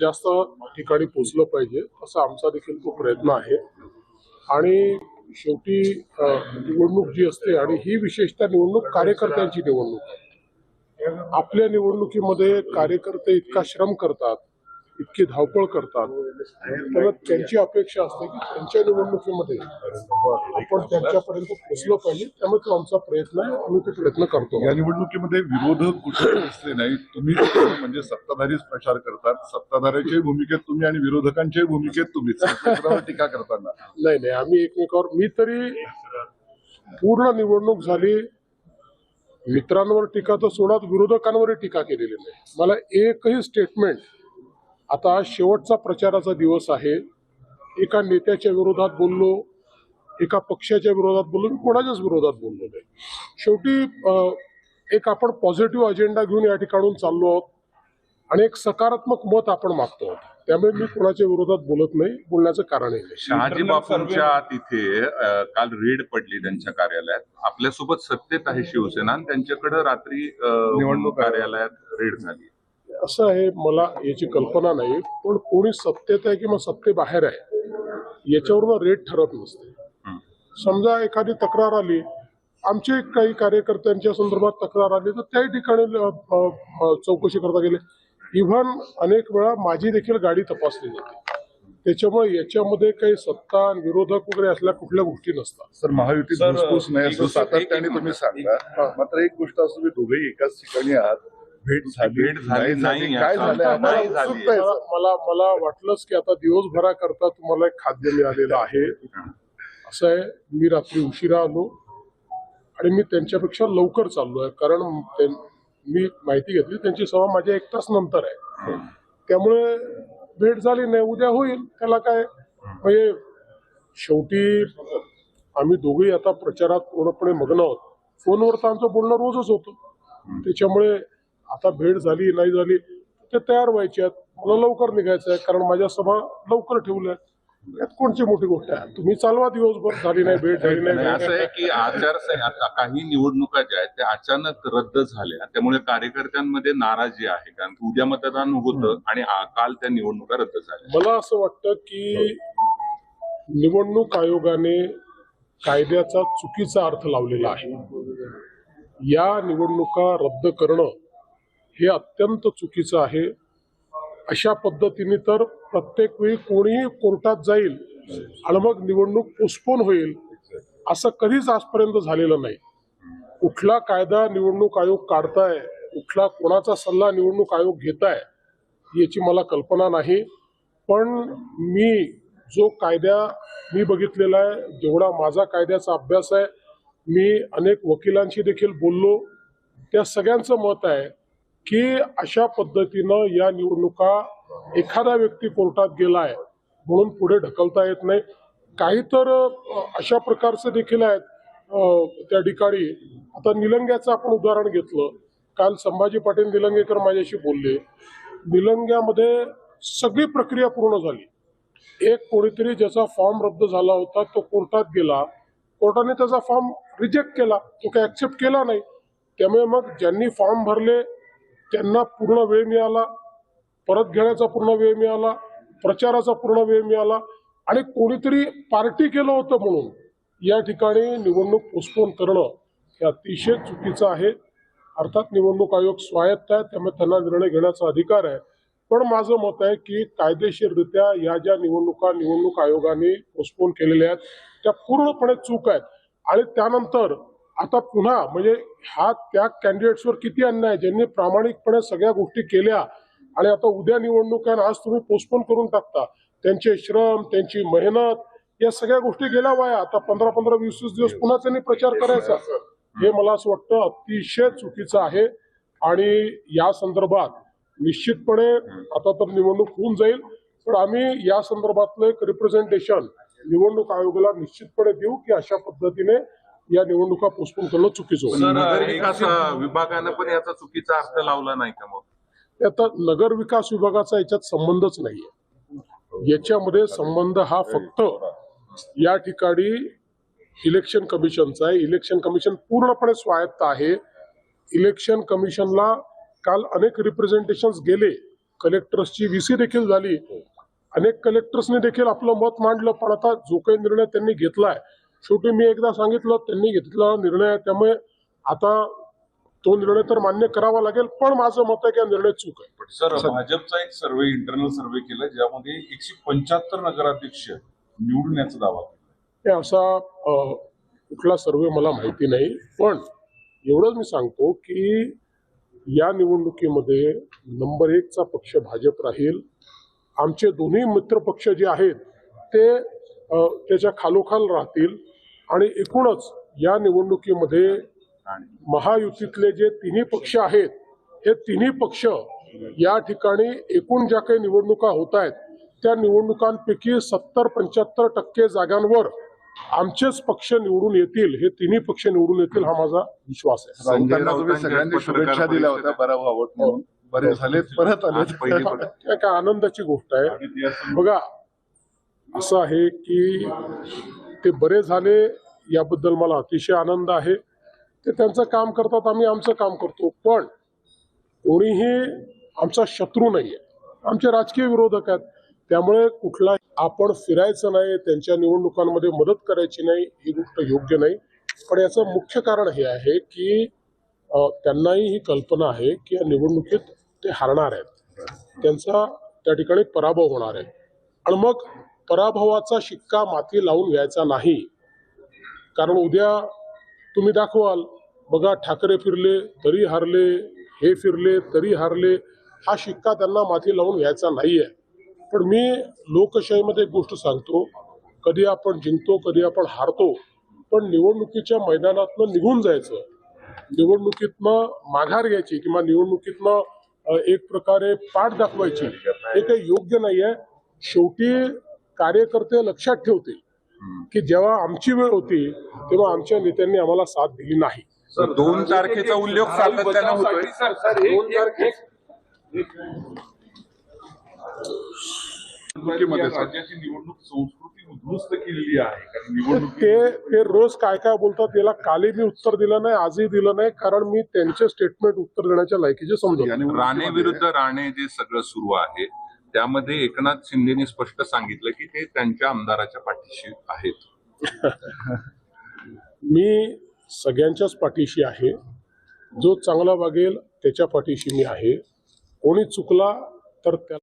जास्त ठिकाणी पोचलं पाहिजे असा आमचा देखील तो प्रयत्न आहे. आणि शेवटी निवडणूक जी असते आणि ही विशेषतः निवडणूक कार्यकर्त्यांची निवडणूक आपल्या निवडणुकीमध्ये कार्यकर्ते इतका श्रम करतात इतकी धावपळ करतात. तर त्यांची अपेक्षा असते की त्यांच्या निवडणुकीमध्ये आपण त्यांच्यापर्यंत पोहोचलो पाहिजे. त्यामुळे तो आमचा प्रयत्न आहे. आम्ही तो प्रयत्न करतो. या निवडणुकीमध्ये विरोधक कुठे दिसले नाही. तुम्ही म्हणजे सत्ताधारीच प्रचार करतात. सत्ताधाऱ्याच्याही भूमिकेत तुम्ही आणि विरोधकांच्याही भूमिकेत एकमेकांवर टीका करताना. नाही नाही. आम्ही एकमेकावर मी तरी पूर्ण निवडणूक झाली. मित्रांवर टीका तर सोडात विरोधकांवरही टीका केलेली नाही. मला एकही स्टेटमेंट आता शेवटचा प्रचाराचा दिवस आहे. एका नेत्याच्या विरोधात बोललो एका पक्षाच्या विरोधात बोललो मी कोणाच्याच विरोधात बोललो नाही. शेवटी एक आपण पॉझिटिव्ह अजेंडा घेऊन या ठिकाणून चाललो आहोत आणि एक सकारात्मक मत आपण मागतो आहोत. त्यामुळे मी कोणाच्या विरोधात बोलत नाही बोलण्याचं कारणही नाही. शहाजी बापूंच्या तिथे काल रेड पडली त्यांच्या कार्यालयात. आपल्यासोबत सत्तेत आहे शिवसेना आणि त्यांच्याकडे रात्री निवडणूक आहे. कार्यालयात रेड झाली. असं आहे मला याची कल्पना नाही पण कोणी सत्तेत आहे किंवा सत्तेबाहेर आहे याच्यावरून रेट ठरत नसते. समजा एखादी तक्रार आली आमचे काही कार्यकर्त्यांच्या संदर्भात तक्रार आली तर त्याही ठिकाणी चौकशी करता गेले. इव्हन अनेक वेळा माझी देखील गाडी तपासली जाते. त्याच्यामुळे याच्यामध्ये काही सत्ता आणि विरोधक वगैरे असल्या कुठल्या गोष्टी नसतात. सर घुसघुस नाही सातत्याने तुम्ही सांगता मात्र एक गोष्ट असं तुम्ही दोघेही एकाच ठिकाणी आहात. भेट झाली. भेट झाली नाही काय झालं आम्हाला नाही झाली. उत्सुकता आहे, मला सर. मला मला वाटलंच की आता दिवसभराकरता तुम्हाला एक खाद्य मिळालेलं आहे. असं आहे मी रात्री उशिरा आलो आणि मी त्यांच्यापेक्षा लवकर चाललो आहे. कारण ते- मी माहिती घेतली त्यांची सभा माझ्या एक तास नंतर आहे. त्यामुळे भेट झाली नाही उद्या होईल. त्याला काय? म्हणजे शेवटी आम्ही दोघेही आता प्रचारात पूर्णपणे मग्न आहोत. फोनवर तर आमचं बोलणं रोजच होतं. त्याच्यामुळे आता भेट झाली नाही झाली ते तयार व्हायचे आहेत. मला लवकर निघायचं आहे कारण माझ्या सभा लवकर ठेवल्या यात कोणची मोठी गोष्ट आहे? तुम्ही चालवा दिवसभर झाली नाही भेट झाली नाही असं आहे की आचारसंहिता काही निवडणुका ज्या आहेत त्या अचानक रद्द झाल्या. त्यामुळे कार्यकर्त्यांमध्ये नाराजी आहे कारण उद्या मतदान होतं आणि काल त्या निवडणुका रद्द झाल्या. मला असं वाटतं की निवडणूक आयोगाने कायद्याचा चुकीचा अर्थ लावलेला आहे. या निवडणुका रद्द करणं हे अत्यंत चुकीचं आहे. अशा पद्धतीने तर प्रत्येक वेळी कोणीही कोर्टात जाईल आणि मग निवडणूक पोस्टपोन होईल असं कधीच आजपर्यंत झालेलं नाही. कुठला कायदा निवडणूक आयोग काढताय कुठला कोणाचा सल्ला निवडणूक आयोग घेताय याची मला कल्पना नाही. पण मी जो कायदा मी बघितलेला आहे जेवढा माझा कायद्याचा अभ्यास आहे मी अनेक वकिलांशी देखील बोललो. त्या सगळ्यांचं मत आहे की अशा पद्धतीनं या निवडणुका एखादा व्यक्ती कोर्टात गेलाय म्हणून पुढे ढकलता येत नाही. काही तर अशा प्रकारचे देखील आहेत. त्या ठिकाणी आता निलंग्याचं आपण उदाहरण घेतलं. काल संभाजी पाटील निलंगेकर माझ्याशी बोलले. निलंग्यामध्ये सगळी प्रक्रिया पूर्ण झाली. एक कोणीतरी ज्याचा फॉर्म रद्द झाला होता तो कोर्टात गेला. कोर्टाने त्याचा फॉर्म रिजेक्ट केला. तो काही ऍक्सेप्ट केला नाही. त्यामुळे मग ज्यांनी फॉर्म भरले त्यांना पूर्ण वेळ मिळाला परत घेण्याचा पूर्ण वेळ मिळाला प्रचाराचा पूर्ण वेळ मिळाला आणि कोणीतरी पार्टी केलं होतं म्हणून या ठिकाणी निवडणूक पोस्टपोन करणं हे अतिशय चुकीचं आहे. अर्थात निवडणूक आयोग स्वायत्त आहे त्यामुळे त्यांना निर्णय घेण्याचा अधिकार आहे. पण माझं मत आहे की कायदेशीररित्या या ज्या निवडणुका निवडणूक आयोगाने पोस्टपोन केलेल्या आहेत त्या पूर्णपणे चूक आहेत. आणि त्यानंतर आता पुन्हा म्हणजे हा त्या कॅन्डिडेट्सवर किती अन्याय आहे, ज्यांनी प्रामाणिकपणे सगळ्या गोष्टी केल्या आणि आता उद्या निवडणूक आज तुम्ही पोस्टपोन करून टाकता. त्यांचे श्रम त्यांची मेहनत या सगळ्या गोष्टी गेल्या वाया. आता पंधरा पंधरा वीस वीस दिवस पुन्हा त्यांनी प्रचार करायचा. हे मला असं वाटतं अतिशय चुकीचं आहे. आणि या संदर्भात निश्चितपणे आता तर निवडणूक होऊन जाईल. पण आम्ही या संदर्भातलं एक रिप्रेझेंटेशन निवडणूक आयोगाला निश्चितपणे देऊ की अशा पद्धतीने या निवडणुका पोस्टपोन करणं चुकीचं होतं. नगर विकास विभागानं पण याचा चुकीचा अर्थ लावला नाही का मग? आता नगर विकास विभागाचा याच्यात संबंधच नाहीये. याच्यामध्ये संबंध हा फक्त या ठिकाणी इलेक्शन कमिशनचा आहे. इलेक्शन कमिशन पूर्णपणे स्वायत्त आहे. इलेक्शन कमिशनला काल अनेक रिप्रेझेंटेशन गेले. कलेक्टर्सची व्हीसी देखील झाली. अनेक कलेक्टर्सने देखील आपलं मत मांडलं पण आता जो काही निर्णय त्यांनी घेतलाय शेवटी मी एकदा सांगितलं त्यांनी घेतलेला निर्णय त्यामुळे आता तो निर्णय तर मान्य करावा लागेल पण माझं मत आहे की हा निर्णय चूक आहे. पण सर भाजपचा एक सर्वे इंटरनल सर्वे केला ज्यामध्ये एकशे पंच्याहत्तर नगराध्यक्ष निवडण्याचा दावा. हे असा कुठला सर्वे मला माहिती नाही पण एवढंच मी सांगतो की या निवडणुकीमध्ये नंबर एकचा पक्ष भाजप राहील. आमचे दोन्ही मित्र पक्ष जे आहेत ते त्याच्या खालोखाल राहतील. आणि एकूणच या निवडणुकीमध्ये महायुतीतले जे तिन्ही पक्ष आहेत हे तिन्ही पक्ष या ठिकाणी एकूण ज्या काही निवडणुका होत आहेत त्या निवडणुकांपैकी सत्तर पंच्याहत्तर टक्के जागांवर आमचेच पक्ष निवडून येतील हे तिन्ही पक्ष निवडून येतील हा माझा विश्वास आहे. सगळ्यांनी शुभेच्छा दिल्या होत्या बरं म्हणून. बरे झाले परत आले काय आनंदाची गोष्ट आहे. बघा असं आहे की ते बरे झाले याबद्दल मला अतिशय आनंद आहे. ते त्यांचं काम करतात आम्ही आमचं काम करतो. पण कोणीही आमचा शत्रू नाही आहे. आमचे राजकीय विरोधक आहेत. त्यामुळे कुठला आपण फिरायचं नाही त्यांच्या निवडणुकांमध्ये मदत करायची नाही ही गोष्ट योग्य नाही. पण याचं मुख्य कारण हे आहे की त्यांनाही ही कल्पना आहे की या निवडणुकीत ते हारणार आहेत. त्यांचा त्या ठिकाणी पराभव होणार आहे. आणि मग पराभवाचा शिक्का माती लावून घ्यायचा नाही. कारण उद्या तुम्ही दाखवाल बघा ठाकरे फिरले तरी हारले हे फिरले तरी हारले हा शिक्का त्यांना माती लावून घ्यायचा नाही आहे पण मी लोकशाहीमध्ये एक गोष्ट सांगतो कधी आपण जिंकतो कधी आपण हारतो पण निवडणुकीच्या मैदानातनं निघून जायचं. निवडणुकीतनं माघार घ्यायची किंवा निवडणुकीतनं एक प्रकारे पाठ दाखवायची हे काही योग्य नाही आहे शेवटी कार्यकर्ते लक्षात ठेवतील की जेव्हा आमची वेळ होती तेव्हा आमच्या नेत्यांनी आम्हाला साथ दिली नाही. सर, दोन तारखेचा उल्लेख सातत्यानं होतोय. दोन तारखे निवडणुकीमध्ये राज्याची निवडणूक संस्कृती उद्ध्वस्त केलेली आहे. कारण निवडणूक ते ते रोज काय काय बोलतात याला कालही मी उत्तर दिलं नाही आजही दिलं नाही कारण मी त्यांचे स्टेटमेंट उत्तर देण्याच्या लायकीचे नाही. राणे विरुद्ध राणे जे सगळं सुरू आहे त्यामध्ये एकनाथ शिंदेनी स्पष्ट सांगितलं की ते त्यांच्या आमदाराच्या पाठीशी आहेत. मी सगळ्यांच्याच पाठीशी आहे. जो चांगला वागेल त्याच्या पाठीशी मी आहे. कोणी चुकला तर त्या